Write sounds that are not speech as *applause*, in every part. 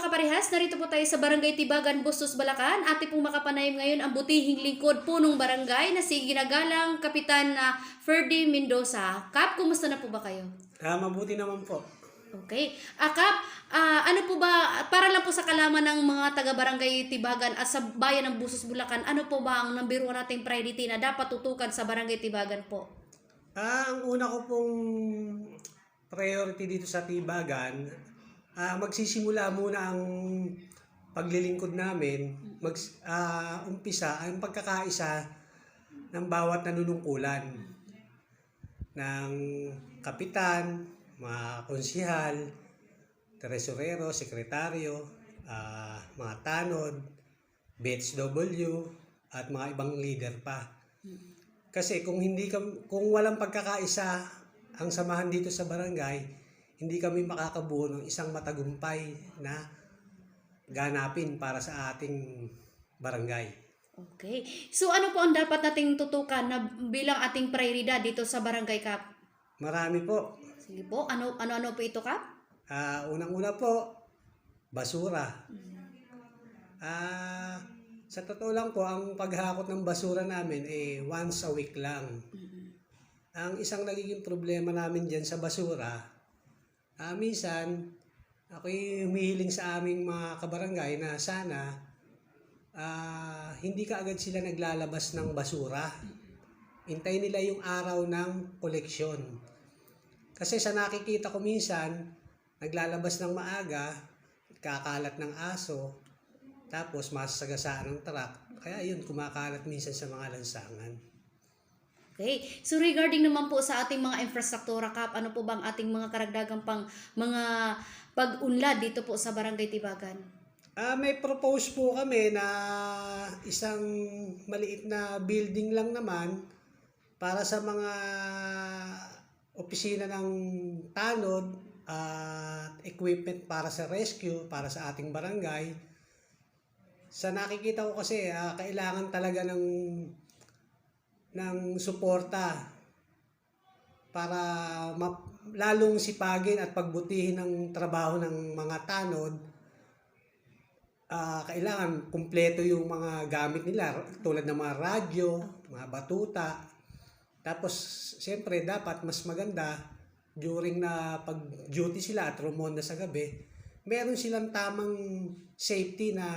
mga kaparehas, narito po tayo sa Barangay Tibagan, Bustos, Balacan. Ate pong makapanayam ngayon ang butihing lingkod punong barangay na si ginagalang Kapitan na Ferdy Mendoza. Kap, kumusta na po ba kayo? Ah, mabuti naman po. Okay. Ah, Kap, ah, ano po ba, para lang po sa kalaman ng mga taga-barangay Tibagan at sa bayan ng Bustos, Bulacan, ano po ba ang number one nating priority na dapat tutukan sa Barangay Tibagan po? Ah, ang una ko pong priority dito sa Tibagan, ah, magsisimula muna ang paglilingkod namin, mag, ah, umpisa ang pagkakaisa ng bawat nanunungkulan ng kapitan, mga konsihal, tresorero, sekretaryo, ah, mga tanod, BHW, at mga ibang leader pa. Kasi kung hindi kung walang pagkakaisa ang samahan dito sa barangay, hindi kami makakabuo ng isang matagumpay na ganapin para sa ating barangay. Okay. So ano po ang dapat nating tutukan na bilang ating prioridad dito sa Barangay Kap? Marami po. Sige po, ano ano ano po ito Kap? Ah, unang-una po, basura. Ah, sa totoo lang po, ang paghakot ng basura namin eh once a week lang. Ang isang nagiging problema namin dyan sa basura, ah, minsan, ako'y humihiling sa aming mga kabarangay na sana ah, hindi ka agad sila naglalabas ng basura. Hintay nila yung araw ng koleksyon. Kasi sa nakikita ko minsan, naglalabas ng maaga, kakalat ng aso, tapos masasagasaan ng truck. Kaya yun, kumakalat minsan sa mga lansangan. Okay. So regarding naman po sa ating mga infrastruktura Kap, ano po bang ating mga karagdagang pang mga pag-unlad dito po sa Barangay Tibagan? Ah, may propose po kami na isang maliit na building lang naman para sa mga opisina ng tanod at equipment para sa rescue, para sa ating barangay. Sa nakikita ko kasi, ah, kailangan talaga ng ng suporta para ma- lalong sipagin at pagbutihin ng trabaho ng mga tanod ah kailangan kumpleto yung mga gamit nila tulad ng mga radyo, mga batuta. Tapos siyempre dapat mas maganda during na pag-duty sila at rumonda sa gabi, meron silang tamang safety na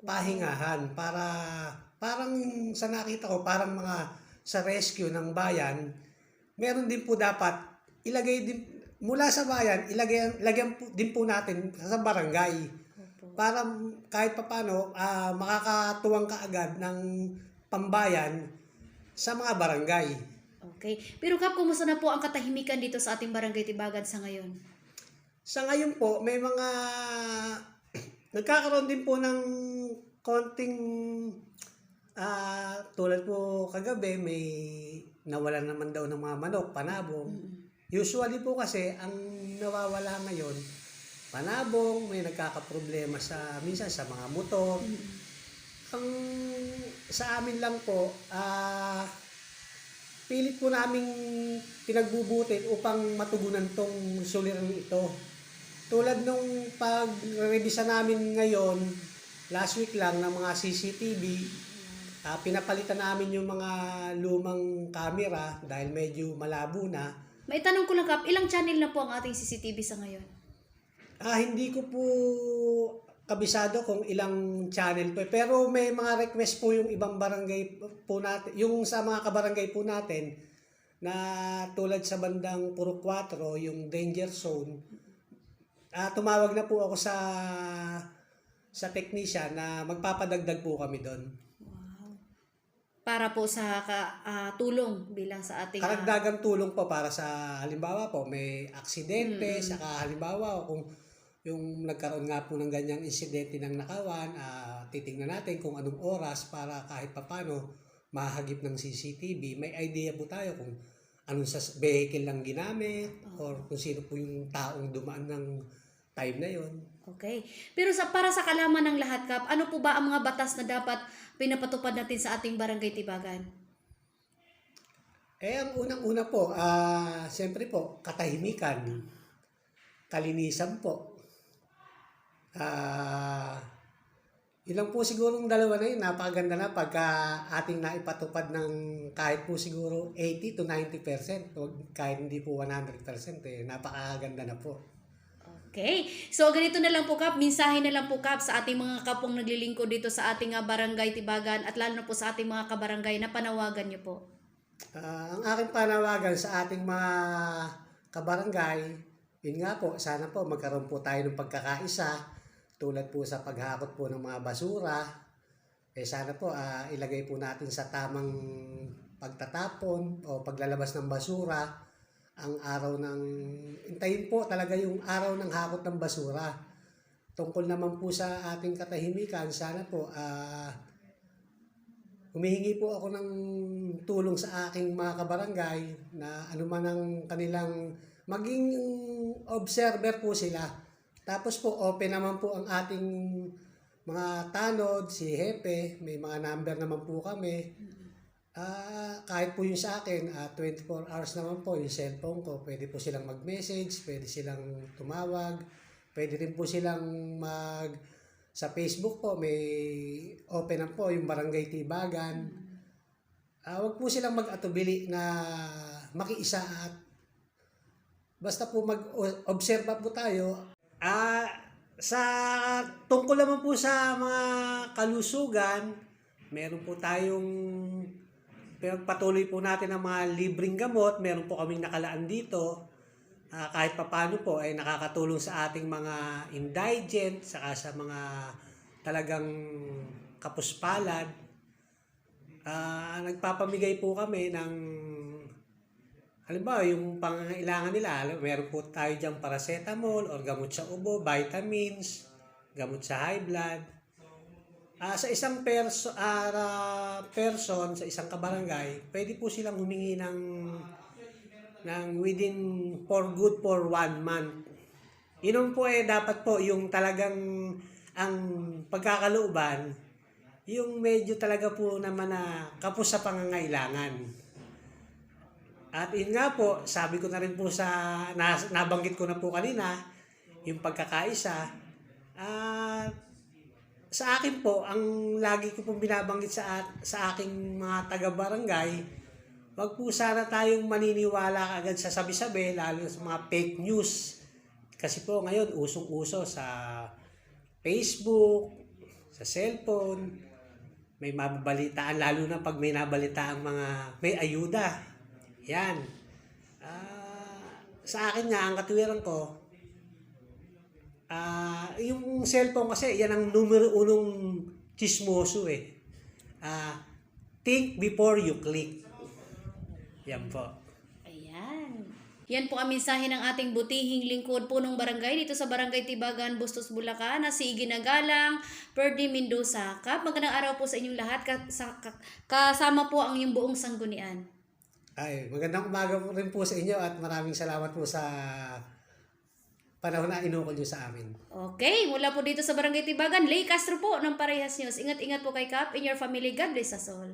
pahingahan para parang sa nakita ko parang mga sa rescue ng bayan, meron din po dapat ilagay din mula sa bayan, ilagay lagyan po, din po natin sa barangay para kahit papano ah makakatuwang ka agad ng pambayan sa mga barangay. Okay. Pero Kap, kumusta na po ang katahimikan dito sa ating Barangay Tibagan sa ngayon? Sa ngayon po, may mga *clears throat* nagkakaroon din po ng konting ah tulad po kagabi may nawalan naman daw ng mga manok, panabong. Usually po kasi ang nawawala ngayon panabong, may nagkakaproblema sa minsan sa mga motor. Ang sa amin lang po, ah pilit po naming pinagbubutin upang matugunan tong suliran ito. Tulad nung pag-revisa namin ngayon, last week lang ng mga CCTV, ah, pinapalitan namin yung mga lumang camera dahil medyo malabo na. May tanong ko lang Kap, ilang channel na po ang ating CCTV sa ngayon? Ah, hindi ko po kabisado kung ilang channel po. Pero may mga request po yung ibang barangay po natin, yung sa mga kabarangay po natin na tulad sa bandang Puro 4, yung danger zone. Ah, tumawag na po ako sa sa technician na magpapadagdag po kami doon. Para po sa ka, ah, tulong bilang sa ating ah, Karagdagang tulong po para sa halimbawa po may aksidente, saka halimbawa kung yung nagkaroon nga po ng ganyang insidente ng nakawan, ah, titingnan natin kung anong oras para kahit papano mahagip ng CCTV. May idea po tayo kung anong sa vehicle lang ginamit or kung sino po yung taong dumaan ng time na yon. Okay. Pero sa para sa kalaman ng lahat Kap, ano po ba ang mga batas na dapat pinapatupad natin sa ating Barangay Tibagan? Eh, ang unang-una po, ah, siyempre po, katahimikan, kalinisan po. Ah, ilang po siguro dalawa na yun, napakaganda na pagka ating naipatupad ng kahit po siguro 80 to 90%, o kahit hindi po 100%, eh, napakaganda na po. Okay. So, ganito na lang po, Kap. Minsahe na lang po, Kap, sa ating mga kapong naglilingkod dito sa ating barangay Tibagan at lalo na po sa ating mga kabarangay na panawagan niyo po. Ah, ang aking panawagan sa ating mga kabarangay, yun nga po, sana po magkaroon po tayo ng pagkakaisa, tulad po sa paghakot po ng mga basura, eh sana po ah, ilagay po natin sa tamang pagtatapon o paglalabas ng basura ang araw ng intayin po talaga yung araw ng hakot ng basura. Tungkol naman po sa ating katahimikan, sana po ah humihingi po ako ng tulong sa aking mga kabarangay na ano man ang kanilang maging observer po sila. Tapos po open naman po ang ating mga tanod, si Hepe, may mga number naman po kami. Ah, kahit po yung sa akin, ah, 24 hours naman po yung cellphone ko. Pwede po silang mag-message, pwede silang tumawag, pwede rin po silang mag sa Facebook po may open na po yung Barangay Tibagan. Ah, wag po silang mag-atubili na makiisa at basta po mag-observe po tayo. Ah, sa tungkol naman po sa mga kalusugan, meron po tayong patuloy po natin ang mga libreng gamot. Meron po kaming nakalaan dito. Ah, kahit papano po ay nakakatulong sa ating mga indigent, saka sa mga talagang kapuspalad. Ah, nagpapamigay po kami ng halimbawa yung pangangailangan nila, meron po tayo diyang paracetamol or gamot sa ubo, vitamins, gamot sa high blood. Ah, sa isang perso, ah, person, sa isang kabarangay, pwede po silang humingi ng ng within for good for one month. Inom po eh dapat po yung talagang ang pagkakalooban, yung medyo talaga po naman na kapos sa pangangailangan. At yun nga po, sabi ko na rin po sa, na, nabanggit ko na po kanina, yung pagkakaisa, at sa akin po, ang lagi ko pong binabanggit sa, sa aking mga taga-barangay, wag po sana tayong maniniwala agad sa sabi-sabi, lalo sa mga fake news. Kasi po ngayon, usong-uso sa Facebook, sa cellphone, may mababalitaan, lalo na pag may nabalitaan mga may ayuda. Yan. Ah, sa akin nga, ang katuwiran ko, ah yung cellphone kasi, yan ang numero unong chismoso eh. Ah, think before you click. Yan po. Ayan. Yan po ang mensahe ng ating butihing lingkod punong barangay dito sa Barangay Tibagan, Bustos, Bulacan na si Iginagalang Perdi Mendoza. Kap, magandang araw po sa inyong lahat. Ka- sa- ka- kasama po ang iyong buong sanggunian. Ay, magandang umaga po rin po sa inyo at maraming salamat po sa panahon na inukol nyo sa amin. Okay, mula po dito sa Barangay Tibagan, Lay Castro po ng Parehas News. Ingat-ingat po kay Kap in your family. God bless us all.